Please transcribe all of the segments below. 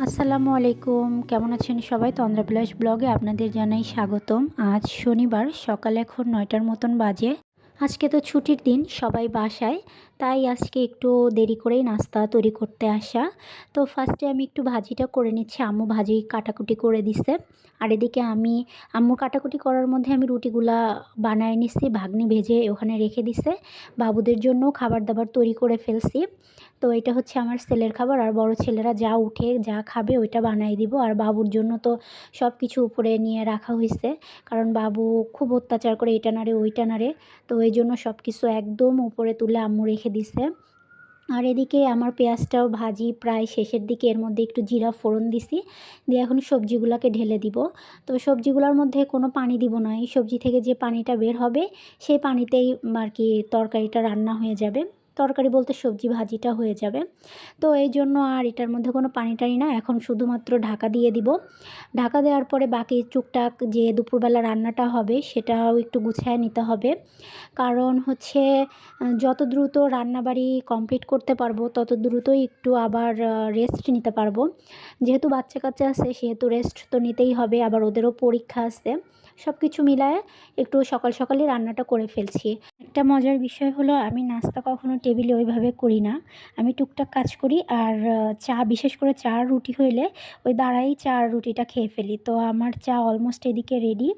আসসালামু আলাইকুম। কেমন আছেন সবাই? তন্দ্রাবিলাস ব্লগে আপনাদের জানাই স্বাগতম। আজ শনিবার, সকাল এখন নয়টার মতন বাজে। আজকে তো ছুটির দিন সবাই বাসায়, তাই আজকে একটু দেরি করেই নাস্তা তৈরি করতে আসা। তো ফার্স্টে আমি একটু ভাজিটা করে নিচ্ছি, আম্মু ভাজি কাটাকুটি করে দিছে। আর এদিকে আমি, আম্মু কাটাকুটি করার মধ্যে আমি রুটিগুলা বানায় নিচ্ছি, ভাগ্নি ভেজে ওখানে রেখে দিছে। বাবুদের জন্য খাবার দাবার তৈরি করে ফেলছি। তো এটা হচ্ছে আমার ছেলের খাবার, আর বড় ছেলেরা যা উঠে, যা খাবে ওইটা বানাই দিব। আর বাবুর জন্য তো সব কিছু উপরে নিয়ে রাখা হয়েছে কারণ বাবু খুব অত্যাচার করে এটা নাড়ে, ওইটা নাড়ে। তো এই জন্য সব কিছু একদম উপরে তুলে আম্মু রেখে দিছে। আর এদিকে আমার পেঁয়াজটাও ভাজি প্রায় শেষের দিকে, এর মধ্যে একটু জিরা ফোড়ন দিছি, দিয়ে এখন সবজিগুলোকে ঢেলে দিব। তো সবজিগুলোর মধ্যে কোনো পানি দিব না, এই সবজি থেকে যে পানিটা বের হবে, সেই পানিতেই আর কি তরকারিটা রান্না হয়ে যাবে। তরকারি বলতে সবজি ভাজিটা হয়ে যাবে। তো এই জন্য আর এটার মধ্যে কোনো পানি টানি না। এখন শুধুমাত্র ঢাকা দিয়ে দিব। ঢাকা দেওয়ার পরে বাকি টুকটাক যে দুপুরবেলা রান্নাটা হবে, সেটাও একটু গুছিয়ে নিতে হবে। কারণ হচ্ছে, যত দ্রুত রান্নাবাড়ি কমপ্লিট করতে পারব, তত দ্রুতই একটু আবার রেস্ট নিতে পারব। যেহেতু বাচ্চা কাচ্চা আছে, সেহেতু রেস্ট তো নিতেই হবে। আবার ওদেরও পরীক্ষা আছে। সব কিছু মিলায়ে একটু সকাল সকালই রান্নাটা করে ফেলছি। একটা মজার বিষয় হলো, আমি নাস্তা কখনো টেবিলে ওইভাবে করি না। আমি টুকটাক কাজ করি আর চা, বিশেষ করে চা রুটি হইলে ওই দাঁড়াই চা রুটিটা খেয়ে ফেলি। তো আমার চা অলমোস্ট এদিকে রেডি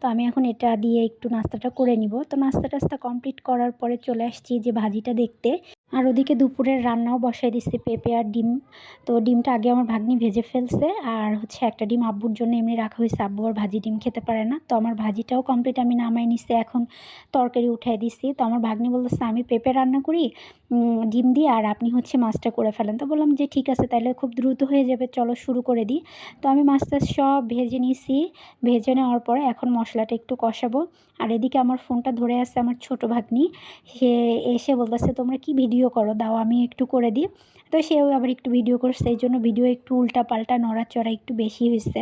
তো আমি এখন এটা দিয়ে একটু নাস্তাটা করে নিব। তো নাস্তা টাস্তা কমপ্লিট করার পরে চলে আসছি যে ভাজিটা দেখতে। আর ওদিকে দুপুরের রান্নাও বসাই দিচ্ছি পেঁপে আর ডিম। তো ডিমটা আগে আমার ভাগ্নি ভেজে ফেলছে আর হচ্ছে একটা ডিম আব্বুর জন্য এমনি রাখা হয়েছে। আব্বু আর ভাজি ডিম খেতে পারে না। তো আমার ভাজিটাও কমপ্লিট আমি নামাই নিচ্ছি এখন তরকারি উঠাই দিচ্ছি তো আমার ভাগ্নি বলতেছে, আমি পেঁপে রান্না করি ডিম দিয়ে আর আপনি হচ্ছে মাছটা করে ফেলেন। তো বললাম যে, ঠিক আছে তাহলে খুব দ্রুত হয়ে যাবে, চলো শুরু করে দিই। তো আমি মাছটা সব ভেজে নিয়েছি ভেজে নেওয়ার পরে এখন মশলাটা একটু কষাবো। আর এদিকে আমার ফোনটা ধরে আছে আমার ছোট ভাগ্নি। সে এসে বলতেছে, তোমরা কি ভিডিও করো, দাও আমি একটু করে দিই। তো সেও আবার একটু ভিডিও করছে, সেই জন্য ভিডিও একটু উল্টা পাল্টা নড়াচড়া একটু বেশি হয়েছে।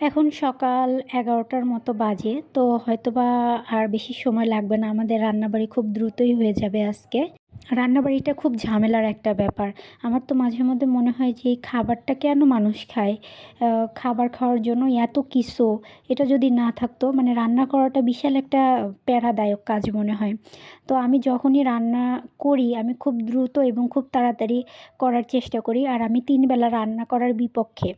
এখন সকাল এগারোটার মতো বাজে, তো হয়তোবা আর বেশি সময় লাগবে না। আমাদের রান্নাবাড়ি খুব দ্রুতই হয়ে যাবে আজকে। রান্নাবাড়িটা খুব ঝামেলার একটা ব্যাপার। আমার তো মাঝে মধ্যে মনে হয় যে, এই খাবারটা কেন মানুষ খায়? খাবার খাওয়ার জন্য এত কিছু। এটা যদি না থাকতো মানে রান্না করাটা বিশাল একটা প্যারাদায়ক কাজ মনে হয়। তো আমি যখনই রান্না করি, আমি খুব দ্রুত এবং খুব তাড়াতাড়ি করার চেষ্টা করি। আর আমি তিন বেলা রান্না করার বিপক্ষে।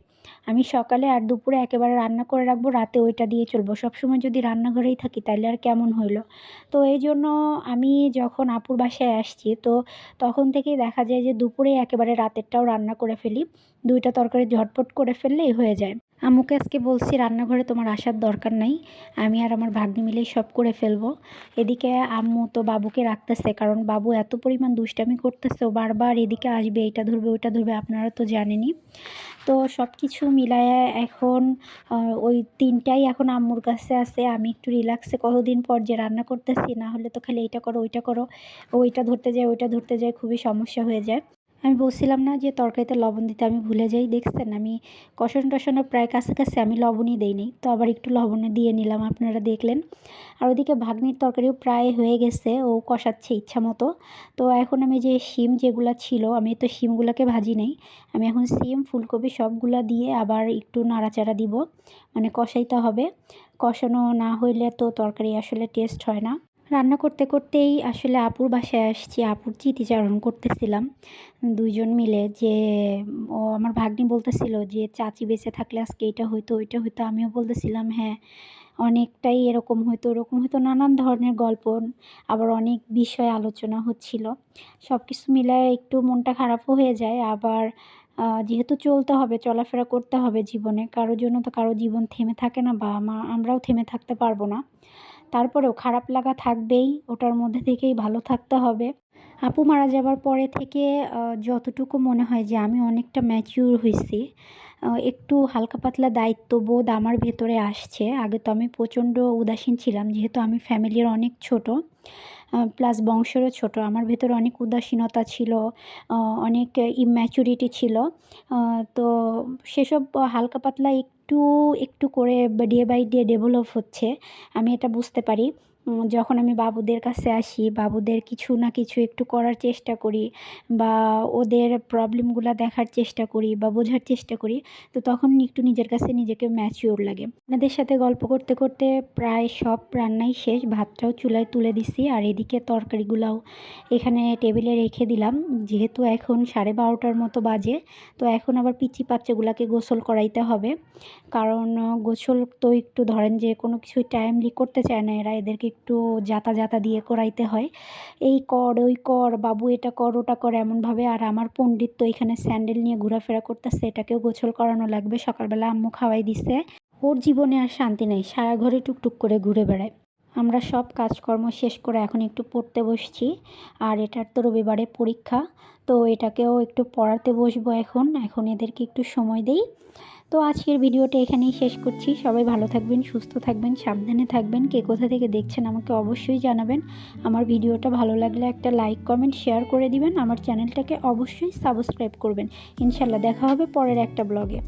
আমি সকালে আর দুপুরে একেবারে রান্না করে রাখব, রাতে ওইটা দিয়ে চলবো। সবসময় যদি রান্নাঘরেই থাকি তাহলে আর কেমন হইল? তো এই জন্য আমি যখন আপুর বাসায় আসছি, তো তখন থেকেই দেখা যায় যে দুপুরে একেবারে রাতেরটাও রান্না করে ফেলি, দুইটা তরকারি ঝটপট করে ফেললেই হয়ে যায়। আম্মুকে আজকে বলছি রান্নাঘরে তোমার আসার দরকার নাই, আমি আর আমার ভাগ্নি মিলেই সব করে ফেলব। এদিকে আম্মু তো বাবুকে রাখতেছে, কারণ বাবু এত পরিমাণ দুষ্টামি করতেছে, ও বারবার এদিকে আসবে এটা ধরবে, ওইটা ধরবে, আপনারা তো জানেনই। তো সব কিছু মিলায় এখন ওই তিনটাই এখন আম্মুর কাছে আছে, আমি একটু রিল্যাক্সে কতদিন পর যে রান্না করতেছি, না হলে তো খালি এইটা করো, ওইটা করো, ওইটা ধরতে যায়, ওইটা ধরতে যায়, খুবই সমস্যা হয়ে যায়। আমি বলছিলাম না যে তরকারিতে লবণ দিতে আমি ভুলে যাই, দেখছেন? আমি কষানো টষানো প্রায় কাছাকাছি আমি লবণই দিইনি তো আবার একটু লবণে দিয়ে নিলাম, আপনারা দেখলেন। আর ওদিকে ভাগ্নির তরকারিও প্রায় হয়ে গেছে, ও কষাচ্ছে ইচ্ছা মতো। তো এখন আমি যে শিম যেগুলো ছিল, আমি তো শিমগুলোকে ভাজি নেই, আমি এখন শিম, ফুলকপি সবগুলো দিয়ে আবার একটু নাড়াচাড়া দিব মানে কষাইতে হবে। কষানো না হইলে তো তরকারি আসলে টেস্ট হয় না। রান্না করতে করতেই আসলে আপুর বাসায় আসছি, আপুর স্মৃতিচারণ করতেছিলাম। দুইজন মিলে যে, ও আমার ভাগ্নি বলতেছিল যে, চাচি বেঁচে থাকলে আজকে এটা হইতো, ওইটা হইতো। আমিও বলতেছিলাম হ্যাঁ অনেকটাই এরকম হইতো, ওরকম হয়তো নানান ধরনের গল্প, আবার অনেক বিষয় আলোচনা হচ্ছিল। সব কিছু মিলায় একটু মনটা খারাপও হয়ে যায়, আবার যেহেতু চলতে হবে, চলাফেরা করতে হবে জীবনে, কারোর জন্য তো কারও জীবন থেমে থাকে না বা আমরাও থেমে থাকতে পারব না। তারপরেও খারাপ লাগা থাকবেই, ওটার মধ্যে থেকেই ভালো থাকতে হবে। আপু মারা যাবার পরে থেকে যতটুকু মনে হয় যে আমি অনেকটা ম্যাচিউর হয়েছি একটু হালকা পাতলা দায়িত্ববোধ আমার ভেতরে আসছে। আগে তো আমি প্রচণ্ড উদাসীন ছিলাম, যেহেতু আমি ফ্যামিলির অনেক ছোট প্লাস বংশেরও ছোট, আমার ভেতরে অনেক উদাসীনতা ছিল অনেক ইম্যাচুরিটি ছিল তো সেসব হালকা পাতলা একটু একটু করে ডে বাই ডে ডেভেলপ হচ্ছে আমি এটা বুঝতে পারি। যখন আমি বাবুদের কাছে আসি, বাবুদের কিছু না কিছু একটু করার চেষ্টা করি বা ওদের প্রবলেমগুলো দেখার চেষ্টা করি বা বোঝার চেষ্টা করি, তো তখন একটু নিজের কাছে নিজেকে ম্যাচিওর লাগে। আপনাদের সাথে গল্প করতে করতে প্রায় সব রান্নাই শেষ, ভাতটাও চুলায় তুলে দিছি আর এদিকে তরকারিগুলাও এখানে টেবিলে রেখে দিলাম। যেহেতু এখন সাড়ে বারোটার মতো বাজে, তো এখন আবার পিচি বাচ্চাগুলোকে গোসল করাইতে হবে। কারণ গোসল তো একটু ধরেন যে কোনো কিছুই টাইমলি করতে চায় না এরা, এদেরকে একটু যাতা যাতা দিয়ে করাইতে হয়। এই কর, ওই কর, বাবু এটা কর, ওটা কর এমনভাবে আর আমার পণ্ডিত তো এখানে স্যান্ডেল নিয়ে ঘোরাফেরা করতেছে, এটাকেও গোছল করানো লাগবে। সকালবেলা আম্মু খাওয়াই দিছে। ওর জীবনে আর শান্তি নেই, সারা ঘরে টুকটুক করে ঘুরে বেড়ায়। আমরা সব কাজকর্ম শেষ করে এখন একটু পড়তে বসছি। আর এটার তো রবিবারে পরীক্ষা, তো এটাকেও একটু পড়াতে বসবো এখন। এখন এদেরকে একটু সময় দেই। তো আজকের ভিডিওটা এখানেই শেষ করছি। সবাই ভালো থাকবেন, সুস্থ থাকবেন, সাবধানে থাকবেন। কে কোথা থেকে দেখছেন আমাকে অবশ্যই জানাবেন। আমার ভিডিওটা ভালো লাগলে একটা লাইক কমেন্ট শেয়ার করে দিবেন। আমার চ্যানেলটাকে অবশ্যই সাবস্ক্রাইব করবেন। ইনশাল্লাহ দেখা হবে পরের একটা ব্লগে